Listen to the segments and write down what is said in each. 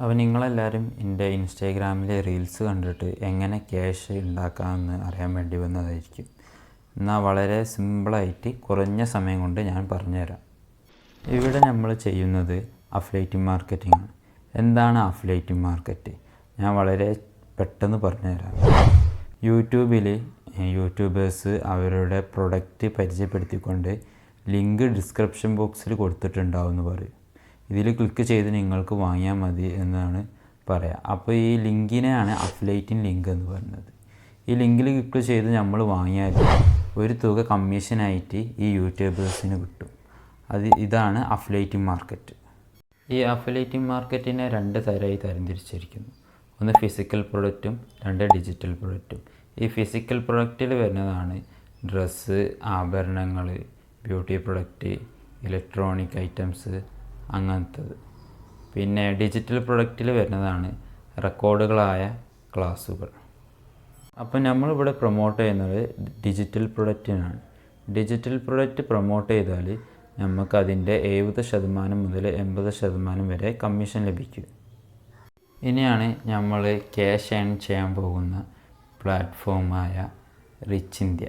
അപ്പോൾ നിങ്ങളെല്ലാവരും എന്റെ ഇൻസ്റ്റാഗ്രാമിലെ റീൽസ് കണ്ടിട്ട് എങ്ങനെ ക്യാഷ് ഉണ്ടാക്കാമെന്ന് അറിയാൻ വേണ്ടി വന്നതായിരിക്കും. എന്നാൽ വളരെ സിമ്പിളായിട്ട് കുറഞ്ഞ സമയം കൊണ്ട് ഞാൻ പറഞ്ഞുതരാം. ഇവിടെ നമ്മൾ ചെയ്യുന്നത് അഫ്ലേറ്റിംഗ് മാർക്കറ്റിംഗ് ആണ്. എന്താണ് അഫ്ലേറ്റിംഗ് മാർക്കറ്റ് ഞാൻ വളരെ പെട്ടെന്ന് പറഞ്ഞുതരാം. യൂട്യൂബിൽ യൂട്യൂബേഴ്സ് അവരുടെ പ്രൊഡക്റ്റ് പരിചയപ്പെടുത്തിക്കൊണ്ട് ലിങ്ക് ഡിസ്ക്രിപ്ഷൻ ബോക്സിൽ കൊടുത്തിട്ടുണ്ടാവും എന്ന് പറയും. ഇതിൽ ക്ലിക്ക് ചെയ്ത് നിങ്ങൾക്ക് വാങ്ങിയാൽ മതി എന്നാണ് പറയുക അപ്പോൾ ഈ ലിങ്കിനെയാണ് അഫ്ലൈറ്റിൻ ലിങ്ക് എന്ന് പറയുന്നത്. ഈ ലിങ്കിൽ ക്ലിക്ക് ചെയ്ത് നമ്മൾ വാങ്ങിയാൽ ഒരു തുക കമ്മീഷനായിട്ട് ഈ യൂട്യൂബേഴ്സിന് കിട്ടും. അത് ഇതാണ് അഫ്ലൈറ്റിംഗ് മാർക്കറ്റ് ഈ അഫിലേറ്റിംഗ് മാർക്കറ്റിനെ രണ്ട് തരമായി തരംതിരിച്ചിരിക്കുന്നു. ഒന്ന് ഫിസിക്കൽ പ്രൊഡക്റ്റും രണ്ട് ഡിജിറ്റൽ പ്രൊഡക്റ്റും ഈ ഫിസിക്കൽ പ്രൊഡക്റ്റിൽ വരുന്നതാണ് ഡ്രസ്സ് ആഭരണങ്ങൾ ബ്യൂട്ടി പ്രൊഡക്റ്റ് ഇലക്ട്രോണിക് ഐറ്റംസ് അങ്ങനത്തത്. പിന്നെ ഡിജിറ്റൽ പ്രൊഡക്റ്റിൽ വരുന്നതാണ് റെക്കോർഡുകളായ ക്ലാസ്സുകൾ അപ്പോൾ നമ്മളിവിടെ പ്രൊമോട്ട് ചെയ്യുന്നത് ഡിജിറ്റൽ പ്രൊഡക്റ്റിനാണ് ഡിജിറ്റൽ പ്രൊഡക്റ്റ് പ്രൊമോട്ട് ചെയ്താൽ നമുക്കതിന്റെ എഴുപത് ശതമാനം മുതൽ എൺപത് ശതമാനം വരെ കമ്മീഷൻ ലഭിക്കും. ഇനിയാണ് നമ്മൾ ക്യാഷ് ഏൺ ചെയ്യാൻ പോകുന്ന പ്ലാറ്റ്ഫോമായ റിച്ച് ഇന്ത്യ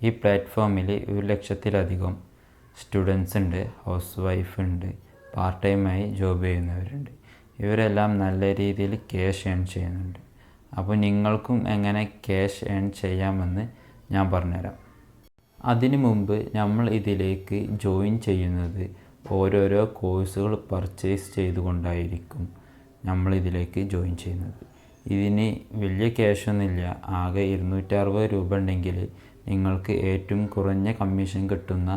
ഈ പ്ലാറ്റ്ഫോമിൽ ഒരു ലക്ഷത്തിലധികം സ്റ്റുഡൻസ് ഉണ്ട് ഹൗസ് വൈഫ് ഉണ്ട് പാർട്ട് ടൈമായി ജോബ് ചെയ്യുന്നവരുണ്ട്. ഇവരെല്ലാം നല്ല രീതിയിൽ ക്യാഷ് ഏൺ ചെയ്യുന്നുണ്ട്. അപ്പോൾ നിങ്ങൾക്കും എങ്ങനെ ക്യാഷ് ഏൺ ചെയ്യാമെന്ന് ഞാൻ പറഞ്ഞുതരാം. അതിനു മുമ്പ് നമ്മൾ ഇതിലേക്ക് ജോയിൻ ചെയ്യുന്നത് ഓരോരോ കോഴ്സുകൾ പർച്ചേസ് ചെയ്തുകൊണ്ടായിരിക്കും നമ്മൾ ഇതിലേക്ക് ജോയിൻ ചെയ്യുന്നത്. ഇതിന് വലിയ ക്യാഷൊന്നുമില്ല. ആകെ ഇരുന്നൂറ്ററുപത് രൂപ ഉണ്ടെങ്കിൽ നിങ്ങൾക്ക് ഏറ്റവും കുറഞ്ഞ കമ്മീഷൻ കിട്ടുന്ന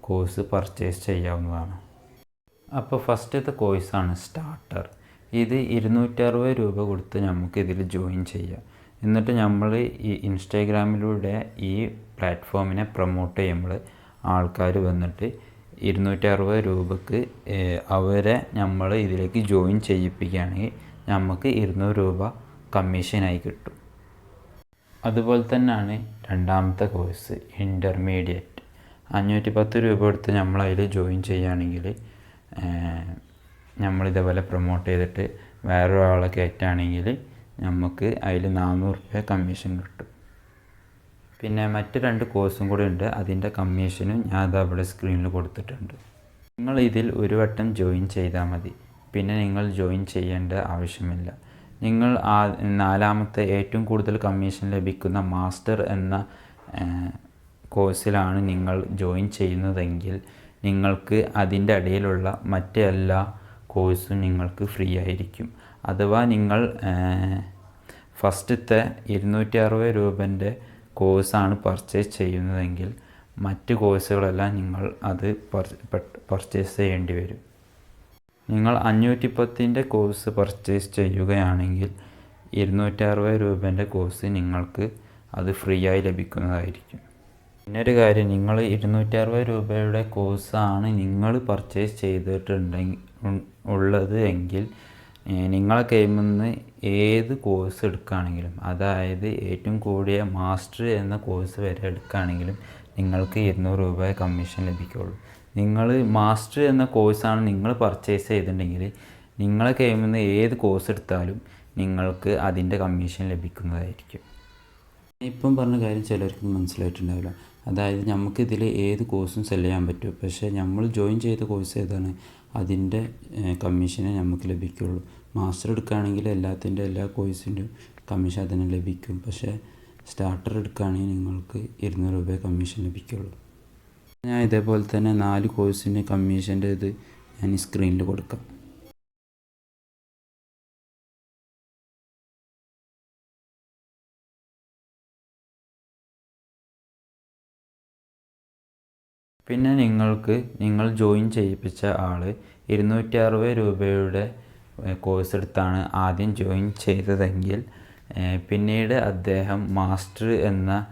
കോഴ്സ് പർച്ചേസ് ചെയ്യാവുന്നതാണ്. അപ്പോൾ ഫസ്റ്റത്തെ കോഴ്സാണ് സ്റ്റാർട്ടർ. ഇത് ഇരുന്നൂറ്ററുപത് രൂപ കൊടുത്ത് നമുക്ക് ഇതിൽ ജോയിൻ ചെയ്യാം. എന്നിട്ട് നമ്മൾ ഈ ഇൻസ്റ്റാഗ്രാമിലൂടെ ഈ പ്ലാറ്റ്ഫോമിനെ പ്രൊമോട്ട് ചെയ്യുമ്പോൾ ആൾക്കാർ വന്നിട്ട് ഇരുന്നൂറ്ററുപത് രൂപക്ക് അവരെ നമ്മൾ ഇതിലേക്ക് ജോയിൻ ചെയ്യിപ്പിക്കുകയാണെങ്കിൽ നമുക്ക് ഇരുന്നൂറ് രൂപ കമ്മീഷനായി കിട്ടും. അതുപോലെ തന്നെയാണ് രണ്ടാമത്തെ കോഴ്സ് ഇന്റർമീഡിയറ്റ് അഞ്ഞൂറ്റി പത്ത് രൂപ കൊടുത്ത് നമ്മൾ അതിൽ ജോയിൻ ചെയ്യുകയാണെങ്കിൽ നമ്മളിതേപോലെ പ്രൊമോട്ട് ചെയ്തിട്ട് വേറൊരാളെ കയറ്റുകയാണെങ്കിൽ നമുക്ക് അതിൽ നാനൂറ് രൂപ കമ്മീഷൻ കിട്ടും. പിന്നെ മറ്റ് രണ്ട് കോഴ്സും കൂടി ഉണ്ട്. അതിന്റെ കമ്മീഷനും ഞാൻ അത് അവിടെ സ്ക്രീനിൽ കൊടുത്തിട്ടുണ്ട്. നിങ്ങൾ ഇതിൽ ഒരു വട്ടം ജോയിൻ ചെയ്താൽ മതി. പിന്നെ നിങ്ങൾ ജോയിൻ ചെയ്യേണ്ട ആവശ്യമില്ല. നിങ്ങൾ ആ നാലാമത്തെ ഏറ്റവും കൂടുതൽ കമ്മീഷൻ ലഭിക്കുന്ന മാസ്റ്റർ എന്ന കോഴ്സിലാണ് നിങ്ങൾ ജോയിൻ ചെയ്യുന്നതെങ്കിൽ നിങ്ങൾക്ക് അതിന്റെ ഇടയിലുള്ള മറ്റെല്ലാ കോഴ്സും നിങ്ങൾക്ക് ഫ്രീ ആയിരിക്കും. അഥവാ നിങ്ങൾ ഫസ്റ്റത്തെ ഇരുന്നൂറ്റി അറുപത് രൂപന്റെ കോഴ്സാണ് പർച്ചേസ് ചെയ്യുന്നതെങ്കിൽ മറ്റ് കോഴ്സുകളെല്ലാം നിങ്ങൾ അത് പർച്ചേസ് ചെയ്യേണ്ടി വരും. നിങ്ങൾ അഞ്ഞൂറ്റി പത്തിന്റെ കോഴ്സ് പർച്ചേസ് ചെയ്യുകയാണെങ്കിൽ ഇരുന്നൂറ്റി അറുപത് രൂപേന്റെ കോഴ്സ് നിങ്ങൾക്ക് അത് ഫ്രീ ആയി ലഭിക്കുന്നതായിരിക്കും. പിന്നൊരു കാര്യം നിങ്ങൾ ഇരുന്നൂറ്റി അറുപത് രൂപയുടെ കോഴ്സാണ് നിങ്ങൾ പർച്ചേസ് ചെയ്തിട്ടുണ്ടെങ്കിൽ ഉള്ളത് എങ്കിൽ നിങ്ങളെ കയ്യിൽ നിന്ന് ഏത് കോഴ്സ് എടുക്കുകയാണെങ്കിലും അതായത് ഏറ്റവും കൂടിയ മാസ്റ്റർ എന്ന കോഴ്സ് വരെ എടുക്കുകയാണെങ്കിലും നിങ്ങൾക്ക് ഇരുന്നൂറ് രൂപ കമ്മീഷൻ ലഭിക്കുകയുള്ളൂ നിങ്ങൾ മാസ്റ്റർ എന്ന കോഴ്സാണ് നിങ്ങൾ പർച്ചേസ് ചെയ്തിട്ടുണ്ടെങ്കിൽ നിങ്ങളെ കയ്യിൽ നിന്ന് ഏത് കോഴ്സ് എടുത്താലും നിങ്ങൾക്ക് അതിന്റെ കമ്മീഷൻ ലഭിക്കുന്നതായിരിക്കും. ഇപ്പം പറഞ്ഞ കാര്യം ചിലർക്ക് മനസ്സിലായിട്ടുണ്ടാവില്ല. അതായത് നമുക്ക് ഇതിൽ ഏത് കോഴ്സും സെൽ ചെയ്യാൻ പറ്റും. പക്ഷേ നമ്മൾ ജോയിൻ ചെയ്ത കോഴ്സ് ഏതാണ്? അതിന്റെ കമ്മീഷനെ നമുക്ക് ലഭിക്കുകയുള്ളൂ മാസ്റ്റർ എടുക്കുകയാണെങ്കിൽ എല്ലാത്തിന്റെ എല്ലാ കോഴ്സിന്റെയും കമ്മീഷൻ അതിന് ലഭിക്കും. പക്ഷേ സ്റ്റാർട്ടർ എടുക്കുകയാണെങ്കിൽ നിങ്ങൾക്ക് ഇരുന്നൂറ് രൂപ കമ്മീഷൻ ലഭിക്കുകയുള്ളൂ ഞാൻ ഇതേപോലെ തന്നെ നാല് കോഴ്സിന്റെ കമ്മീഷന്റെ ഇത് ഞാൻ സ്ക്രീനിൽ കൊടുക്കാം. പിന്നെ നിങ്ങൾക്ക് നിങ്ങൾ ജോയിൻ ചെയ്യിപ്പിച്ച ആൾ ഇരുന്നൂറ്റി അറുപത് രൂപയുടെ കോഴ്സ് എടുത്താണ് ആദ്യം ജോയിൻ ചെയ്തതെങ്കിൽ പിന്നീട് അദ്ദേഹം മാസ്റ്റർ എന്ന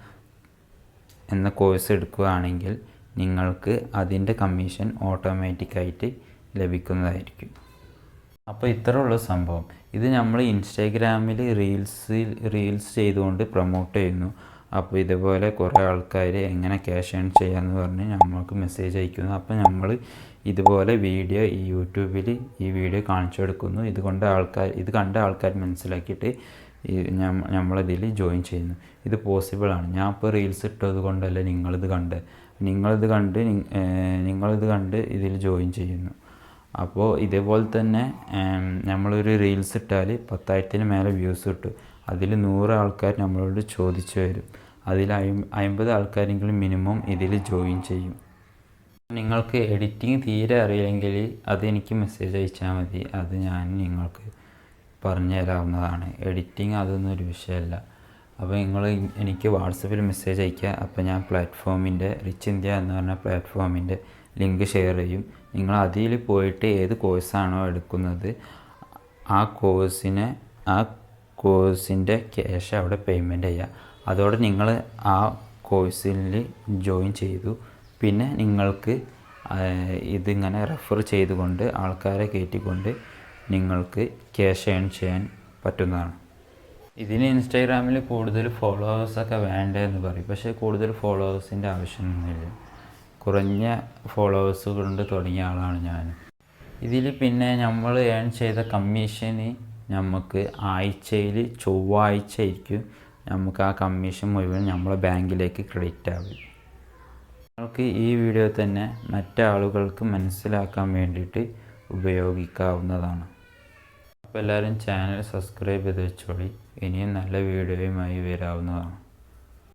എന്ന കോഴ്സ് എടുക്കുകയാണെങ്കിൽ നിങ്ങൾക്ക് അതിന്റെ കമ്മീഷൻ ഓട്ടോമാറ്റിക്കായിട്ട് ലഭിക്കുന്നതായിരിക്കും. അപ്പോൾ ഇത്ര ഉള്ള സംഭവം. ഇത് നമ്മൾ ഇൻസ്റ്റാഗ്രാമിൽ റീൽസിൽ റീൽസ് ചെയ്തുകൊണ്ട് പ്രൊമോട്ട് ചെയ്യുന്നു. അപ്പോൾ ഇതുപോലെ കുറേ ആൾക്കാർ എങ്ങനെ ക്യാഷ് ഏൺ ചെയ്യാമെന്ന് പറഞ്ഞ് നമ്മൾക്ക് മെസ്സേജ് അയക്കുന്നു. അപ്പോൾ നമ്മൾ ഇതുപോലെ വീഡിയോ ഈ യൂട്യൂബിൽ ഈ വീഡിയോ കാണിച്ചു കൊടുക്കുന്നു. ഇതുകൊണ്ട് ആൾക്കാർ ഇത് കണ്ട ആൾക്കാർ മനസ്സിലാക്കിയിട്ട് നമ്മളിതിൽ ജോയിൻ ചെയ്യുന്നു. ഇത് പോസിബിളാണ് ഞാൻ ഇപ്പോൾ റീൽസ് ഇട്ടത് കൊണ്ടല്ല നിങ്ങളിത് കണ്ട്. നിങ്ങളിത് കണ്ട് നിങ്ങളിത് കണ്ട് ഇതിൽ ജോയിൻ ചെയ്യുന്നു. അപ്പോൾ ഇതേപോലെ തന്നെ നമ്മളൊരു റീൽസ് ഇട്ടാൽ പത്തായിരത്തിന് മേലെ വ്യൂസ് കിട്ടും. അതിൽ നൂറ് ആൾക്കാർ നമ്മളോട് ചോദിച്ചു വരും. അതിൽ അമ്പത് ആൾക്കാരെങ്കിലും മിനിമം ഇതിൽ ജോയിൻ ചെയ്യും. നിങ്ങൾക്ക് എഡിറ്റിംഗ് തീരെ അറിയില്ലെങ്കിൽ അതെനിക്ക് മെസ്സേജ് അയച്ചാൽ മതി. അത് ഞാൻ നിങ്ങൾക്ക് പറഞ്ഞു തരാവുന്നതാണ്. എഡിറ്റിംഗ് അതൊന്നും ഒരു വിഷയമല്ല. അപ്പോൾ നിങ്ങൾ എനിക്ക് വാട്സപ്പിൽ മെസ്സേജ് അയക്കുക അപ്പോൾ ഞാൻ പ്ലാറ്റ്ഫോമിന്റെ റിച്ച് ഇന്ത്യ എന്ന് പറഞ്ഞ പ്ലാറ്റ്ഫോമിന്റെ ലിങ്ക് ഷെയർ ചെയ്യും. നിങ്ങൾ അതിൽ പോയിട്ട് ഏത് കോഴ്സാണോ എടുക്കുന്നത് ആ കോഴ്സിനെ ആ കോഴ്സിന്റെ ക്യാഷ് അവിടെ പേയ്മെന്റ് ചെയ്യുക. അതോടെ നിങ്ങൾ ആ കോഴ്സിൽ ജോയിൻ ചെയ്തു. പിന്നെ നിങ്ങൾക്ക് ഇതിങ്ങനെ റെഫർ ചെയ്തുകൊണ്ട് ആൾക്കാരെ കയറ്റിക്കൊണ്ട് നിങ്ങൾക്ക് ക്യാഷ് ഏൺ ചെയ്യാൻ പറ്റുന്നതാണ്. ഇതിന് ഇൻസ്റ്റാഗ്രാമിൽ കൂടുതൽ ഫോളോവേഴ്സൊക്കെ വേണ്ടതെന്ന് പറയും. പക്ഷേ കൂടുതൽ ഫോളോവേഴ്സിന്റെ ആവശ്യമൊന്നുമില്ല. കുറഞ്ഞ ഫോളോവേഴ്സ് കൊണ്ട് തുടങ്ങിയ ആളാണ് ഞാൻ ഇതിൽ പിന്നെ നമ്മൾ ഏൺ ചെയ്ത കമ്മീഷന് നമുക്ക് ആഴ്ചയിൽ ചൊവ്വാഴ്ച ആയിരിക്കും നമുക്ക് ആ കമ്മീഷൻ മുഴുവൻ നമ്മളെ ബാങ്കിലേക്ക് ക്രെഡിറ്റ് ആവും. നിങ്ങൾക്ക് ഈ വീഡിയോ തന്നെ മറ്റാളുകൾക്ക് മനസ്സിലാക്കാൻ വേണ്ടിയിട്ട് ഉപയോഗിക്കാവുന്നതാണ്. അപ്പോൾ എല്ലാവരും ചാനൽ സബ്സ്ക്രൈബ് ചെയ്ത് വെച്ചോളി. ഇനിയും നല്ല വീഡിയോയുമായി വരാവുന്നതാണ്.